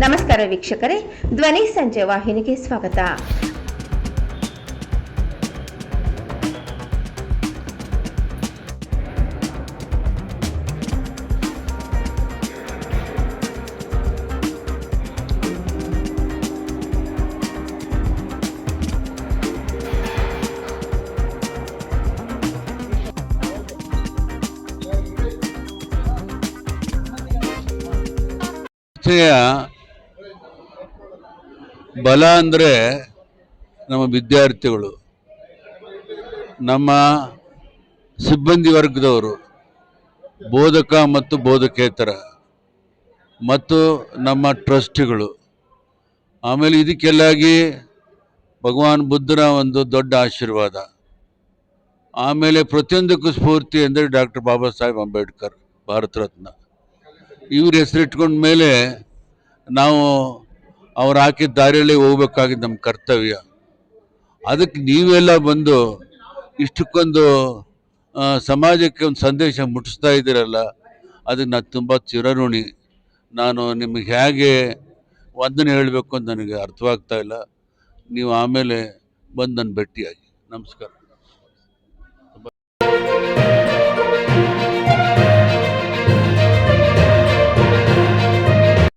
ನಮಸ್ಕಾರ ವೀಕ್ಷಕರೇ ಧ್ವನಿ ಸಂಜೆ ವಾಹಿನಿಗೆ ಸ್ವಾಗತ ಸಂಸ್ಥೆಯ ಬಲ ಅಂದರೆ ನಮ್ಮ ವಿದ್ಯಾರ್ಥಿಗಳು, ನಮ್ಮ ಸಿಬ್ಬಂದಿ ವರ್ಗದವರು, ಬೋಧಕ ಮತ್ತು ಬೋಧಕೇತರ ಮತ್ತು ನಮ್ಮ ಟ್ರಸ್ಟ್ಗಳು. ಆಮೇಲೆ ಇದಕ್ಕೆಲ್ಲಾಗಿ ಭಗವಾನ್ ಬುದ್ಧನ ಒಂದು ದೊಡ್ಡ ಆಶೀರ್ವಾದ. ಆಮೇಲೆ ಪ್ರತಿಯೊಂದಕ್ಕೂ ಸ್ಫೂರ್ತಿ ಅಂದರೆ ಡಾಕ್ಟರ್ ಬಾಬಾ ಸಾಹೇಬ್ ಅಂಬೇಡ್ಕರ್, ಭಾರತ ರತ್ನ. ಇವ್ರ ಹೆಸರಿಟ್ಕೊಂಡ ಮೇಲೆ ನಾವು ಅವ್ರು ಹಾಕಿದ ದಾರಿಯಲ್ಲಿ ಹೋಗ್ಬೇಕಾಗಿದ್ದು ನಮ್ಮ ಕರ್ತವ್ಯ. ಅದಕ್ಕೆ ನೀವೆಲ್ಲ ಬಂದು ಇಷ್ಟಕ್ಕೊಂದು ಸಮಾಜಕ್ಕೆ ಒಂದು ಸಂದೇಶ ಮುಟ್ಟಿಸ್ತಾ ಇದ್ದೀರಲ್ಲ ಅದಕ್ಕೆ ನಾನು ತುಂಬ ಚಿರಋಣಿ. ನಾನು ನಿಮಗೆ ಹೇಗೆ ವಂದನೆ ಹೇಳಬೇಕು ಅಂತ ನನಗೆ ಅರ್ಥವಾಗ್ತಾ ಇಲ್ಲ. ನೀವು ಆಮೇಲೆ ಬಂದು ನನ್ನ ಭೇಟಿಯಾಗಿ. ನಮಸ್ಕಾರ.